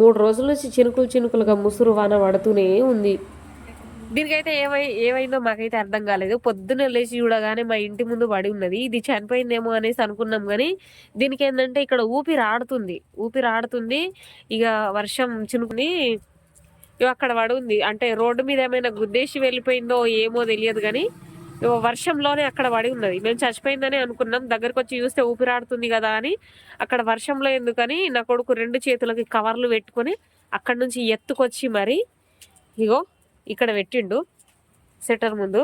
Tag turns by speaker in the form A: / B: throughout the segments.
A: మూడు రోజుల నుంచి చినుకులు చినుకులుగా ముసురు వాన పడుతూనే ఉంది. దీనికైతే ఏమై ఏమైందో మాకైతే అర్థం కాలేదు. పొద్దున్న లేచి చూడగానే మా ఇంటి ముందు పడి ఉన్నది. ఇది చనిపోయిందేమో అనేసి అనుకున్నాం కానీ దీనికి ఏంటంటే ఇక్కడ ఊపిరి ఆడుతుంది. ఊపిరి ఆడుతుంది. ఇక వర్షం చినుకుని అక్కడ పడి ఉంది. అంటే రోడ్డు మీద ఏమైనా గుద్దేసి వెళ్ళిపోయిందో ఏమో తెలియదు కానీ వర్షంలోనే అక్కడ పడి ఉన్నది. మేము చచ్చిపోయిందని అనుకున్నాం. దగ్గరకు వచ్చి చూస్తే ఊపిరాడుతుంది కదా అని అక్కడ వర్షంలో ఎందుకని నా కొడుకు రెండు చేతులకి కవర్లు పెట్టుకొని అక్కడ నుంచి ఎత్తుకొచ్చి మరి ఇగో ఇక్కడ పెట్టిండు సెటర్ ముందు.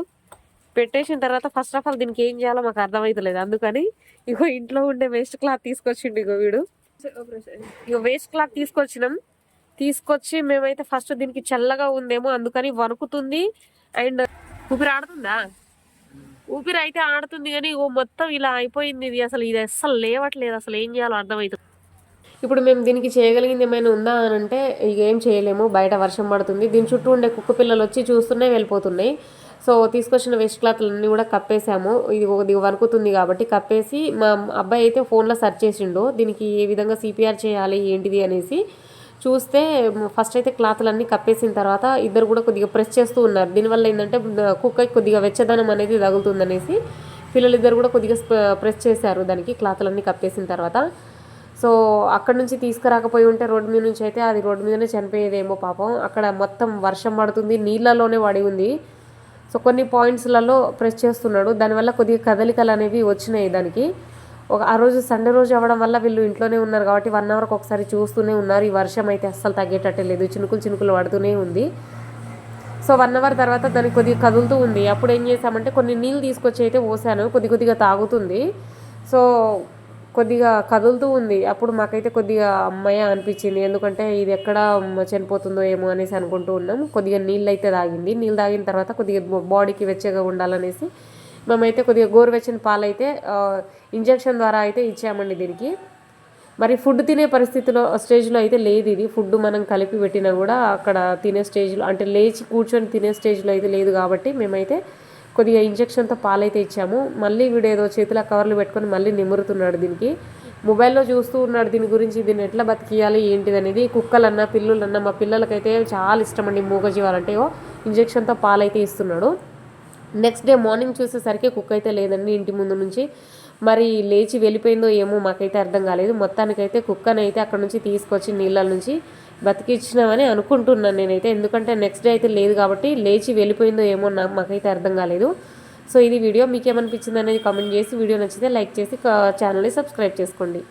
A: పెట్టేసిన తర్వాత ఫస్ట్ ఆఫ్ ఆల్ దీనికి ఏం చేయాలో మాకు అర్థమవుతలేదు అందుకని ఇగో ఇంట్లో ఉండే వేస్ట్ క్లాత్ తీసుకొచ్చిండు ఇగో వీడు. ఇగో వేస్ట్ క్లాత్ తీసుకొచ్చినాం. తీసుకొచ్చి మేమైతే ఫస్ట్ దీనికి చల్లగా ఉందేమో అందుకని వణుకుతుంది. అండ్ ఊపిరి ఆడుతుందా ఊపిరి అయితే ఆడుతుంది కానీ ఓ మొత్తం ఇలా అయిపోయింది ఇది. అసలు ఇది అస్సలు లేవట్లేదు. అసలు ఏం చేయాలో అర్థమవుతుంది ఇప్పుడు మేము దీనికి చేయగలిగింది ఏమైనా ఉందా అని అంటే ఇక ఏం చేయలేము. బయట వర్షం పడుతుంది. దీని చుట్టూ ఉండే కుక్క పిల్లలు వచ్చి చూస్తున్నాయి వెళ్ళిపోతున్నాయి. సో తీసుకొచ్చిన వేస్ట్ క్లాత్లన్నీ కూడా కప్పేసాము. ఇది ఇది వణుకుతుంది కాబట్టి కప్పేసి మా అబ్బాయి అయితే ఫోన్లో సెర్చ్ చేసిండు. దీనికి ఏ విధంగా సిపిఆర్ చేయాలి ఏంటిది అనేసి. చూస్తే ఫస్ట్ అయితే క్లాత్లన్నీ కప్పేసిన తర్వాత ఇద్దరు కూడా కొద్దిగా ప్రెస్ చేస్తూ ఉన్నారు. దీనివల్ల ఏంటంటే కుక్కకి కొద్దిగా వెచ్చదనం అనేది తగులుతుందనేసి పిల్లలిద్దరు కూడా కొద్దిగా ప్రెస్ చేశారు దానికి క్లాత్లన్నీ కప్పేసిన తర్వాత. సో అక్కడ నుంచి తీసుకురాకపోయి ఉంటే రోడ్డు మీద నుంచి అయితే అది రోడ్డు మీదనే చనిపోయేదేమో పాపం. అక్కడ మొత్తం వర్షం పడుతుంది నీళ్ళలోనే పడి ఉంది. సో కొన్ని పాయింట్స్లలో ప్రెస్ చేస్తున్నాడు. దానివల్ల కొద్దిగా కదలికలు అనేవి వచ్చినాయి దానికి. ఒక ఆ రోజు సండే రోజు అవ్వడం వల్ల వీళ్ళు ఇంట్లోనే ఉన్నారు కాబట్టి వన్ అవర్కి ఒకసారి చూస్తూనే ఉన్నారు. ఈ వర్షం అయితే అస్సలు తగ్గేటట్టే లేదు. చినుకులు చినుకులు పడుతూనే ఉంది. సో వన్ అవర్ తర్వాత దానికి కొద్దిగా కదులుతూ ఉంది. అప్పుడు ఏం చేసామంటే కొన్ని నీళ్ళు తీసుకొచ్చి అయితే పోసాను. కొద్ది కొద్దిగా తాగుతుంది. సో కొద్దిగా కదులుతూ ఉంది. అప్పుడు మాకైతే కొద్దిగా అమ్మాయి అనిపించింది. ఎందుకంటే ఇది ఎక్కడ చనిపోతుందో ఏమో అనేసి అనుకుంటూ ఉన్నాం. కొద్దిగా నీళ్ళు అయితే తాగింది. నీళ్ళు తాగిన తర్వాత కొద్దిగా బాడీకి వెచ్చగా ఉండాలనేసి మేమైతే కొద్దిగా గోరువెచ్చని పాలైతే ఇంజెక్షన్ ద్వారా అయితే ఇచ్చామండి దీనికి. మరి ఫుడ్ తినే పరిస్థితిలో స్టేజ్లో అయితే లేదు ఇది. ఫుడ్ మనం కలిపి పెట్టినా కూడా అక్కడ తినే స్టేజ్లో అంటే లేచి కూర్చొని తినే స్టేజ్లో అయితే లేదు కాబట్టి మేమైతే కొద్దిగా ఇంజక్షన్తో పాలైతే ఇచ్చాము. మళ్ళీ వీడు ఏదో చేతిలో కవర్లు పెట్టుకొని మళ్ళీ నిమురుతున్నాడు దీనికి. మొబైల్లో చూస్తూ ఉన్నాడు దీని గురించి దీన్ని ఎట్లా బతికియాలి ఏంటిది అనేది కుక్కలన్నా పిల్లులన్నా మా పిల్లలకైతే చాలా ఇష్టం అండి మూగజీవాలంటే ఇంజక్షన్తో పాలైతే ఇస్తున్నాడు. నెక్స్ట్ డే మార్నింగ్ చూసేసరికి కుక్క అయితే లేదండి ఇంటి ముందు నుంచి. మరి లేచి వెళ్ళిపోయిందో ఏమో మాకైతే అర్థం కాలేదు. మొత్తానికైతే కుక్కనైతే అక్కడ నుంచి తీసుకొచ్చి నీళ్ళ నుంచి బతికిచ్చినామని అనుకుంటున్నాను నేనైతే. ఎందుకంటే నెక్స్ట్ డే అయితే లేదు కాబట్టి లేచి వెళ్ళిపోయిందో ఏమో నాకు మాకైతే అర్థం కాలేదు. సో ఇది వీడియో మీకు ఏమనిపించింది అనేది కామెంట్ చేసి వీడియో నచ్చితే లైక్ చేసి ఛానల్ని సబ్స్క్రైబ్ చేసుకోండి.